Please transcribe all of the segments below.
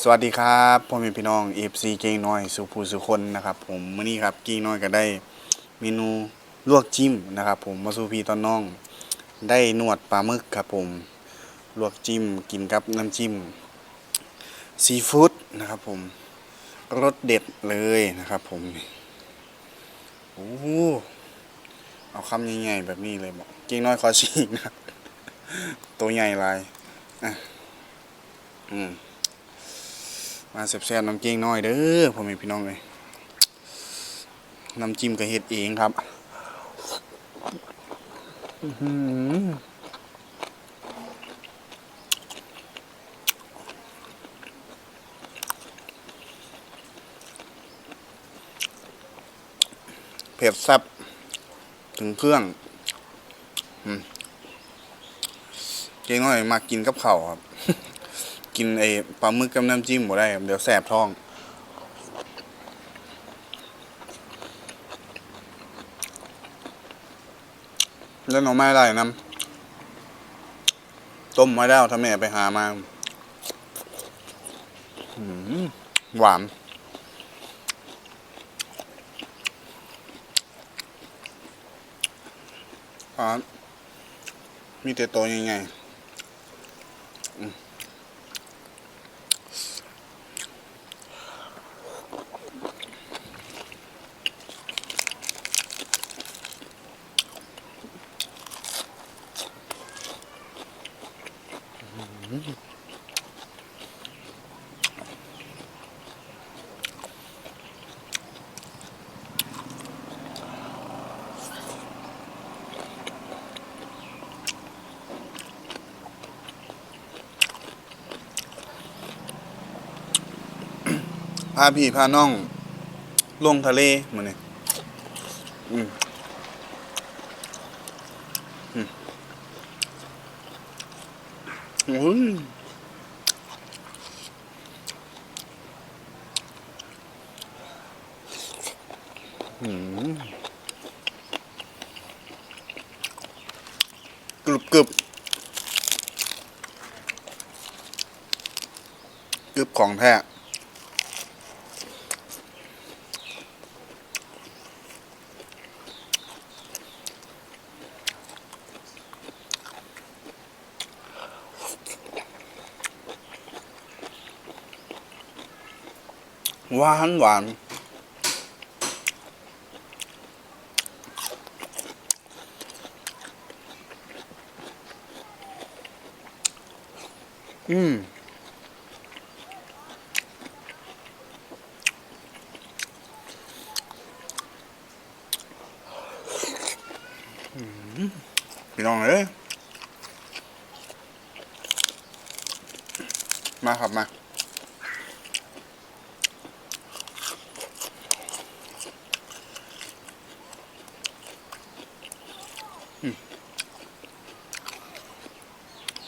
สวัสดีครับพ่อแม่พี่น้องเอฟซีเก่งน้อยสุภูสุคนนะครับผมมื้อนี้ครับเก่งน้อยก็ได้เมนูลวกจิ้มนะครับ ผมมาสู่พี่ตอนน้อง ได้นวดปลาหมึกครับผมลวกจิ้มกินกับน้ำจิ้มซีฟู้ดนะครับผมรสเด็ดเลยนะครับผมโอ้เอาคำใหญ่ๆแบบนี้เลยบอกเก่งน้อยขอฉีกนะตัวใหญ่ลายอะอืม มาแซ่บๆน้ำเกงน้อยเด้อพ่อแม่พี่น้องเลยน้ำจิ้มก็เฮ็ดเองครับเผ็ดแซ่บถึงเครื่องเกงน้อยมากินกับเข้าครับ กินไอ้ปลาหมึกกับน้ำจิ้มบ่ได้ครับเดี๋ยวแสบท้อง แล้วหน่อไม้ได้น้ำต้มไว้แล้วถ้าแม่ไปหามาหืมหวานอ๋อมีแต่ตัวใหญ่ๆ พาพี่พาน้อง ลงทะเลมาเนี่ยอืมอืมอุ้ยอืมกรึบกรึบกรึบของแท้ หวานหวานอืมพี่น้องเอ้ยมาครับมา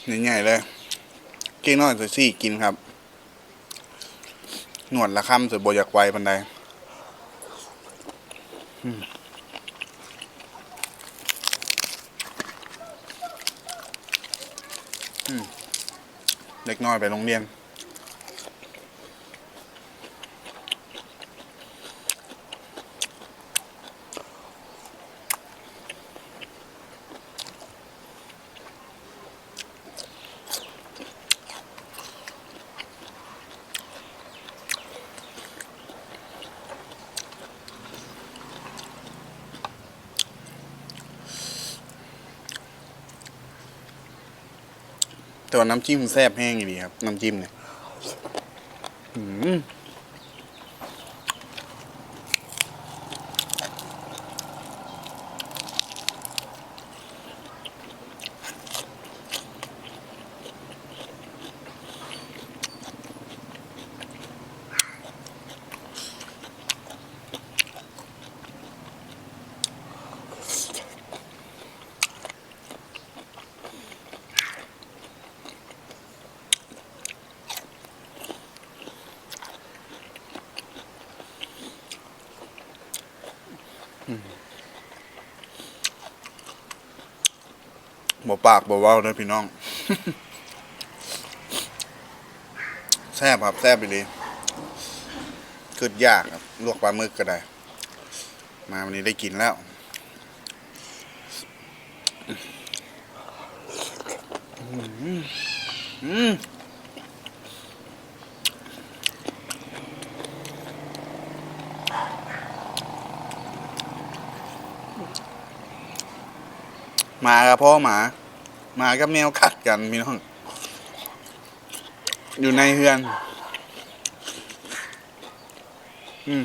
ใหญ่ๆเลยเก่งน้อยสุดสี่กินครับ หนวดละค่ำสุดบอยากไวปันใดหืมเล็กน้อยไปโรงเรียน แต่ว่าน้ำจิ้มแซ่บแห้งอยู่ดีครับ น้ำจิ้มเนี่ยอืม บ่ปากบ่เว้าเด้อพี่น้อง แซ่บครับ แซ่บไปเลยคืดยากครับ ลวกปลาหมึกก็ได้ มาวันนี้ได้กินแล้ว อืม หมากับพ่อหมาหมากับแมวกัดกันพี่น้อง อยู่ในเฮือน อืม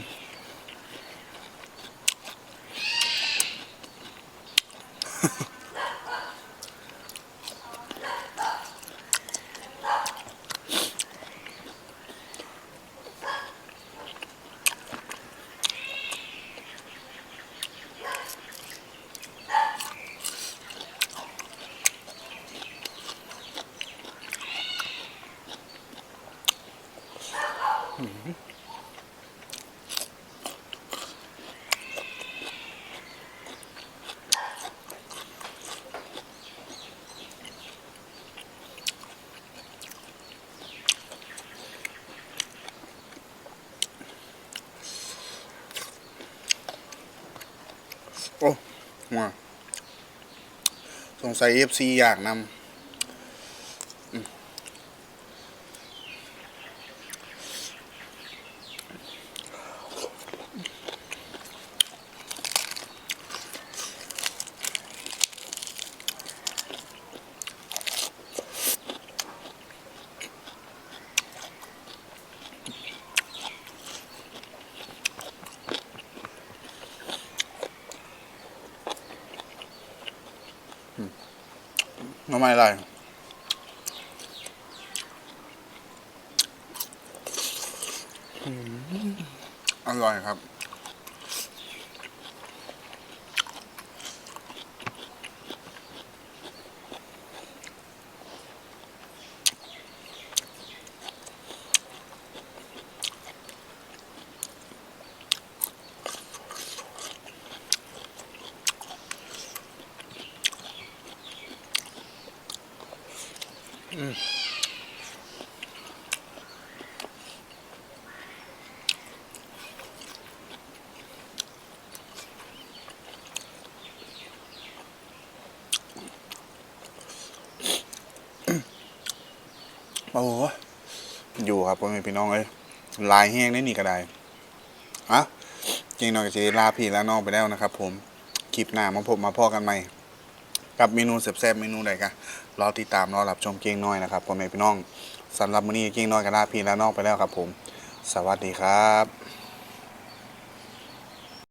โอ้มาสงสัยเอฟซีอยากนำ น้ำไม่ไรอืมอร่อยครับ โอ้โหอยู่ครับพ่อแม่พี่น้องเอ้ยลายแห้งได้นี่ก็ได้อะจริงน่อยก็จะลาพี่แล้วน้องไปแล้วนะครับ ผม คลิปหน้ามาพบมาพ่อกันใหม่ กับเมนูแซ่บๆเมนูใดกันรอติดตามรอรับชมเก่งน้อยนะครับพ่อแม่พี่น้องสำหรับมื้อนี้เก่งน้อยก็ลาพี่แล้วน้องไปแล้วครับผม สวัสดีครับ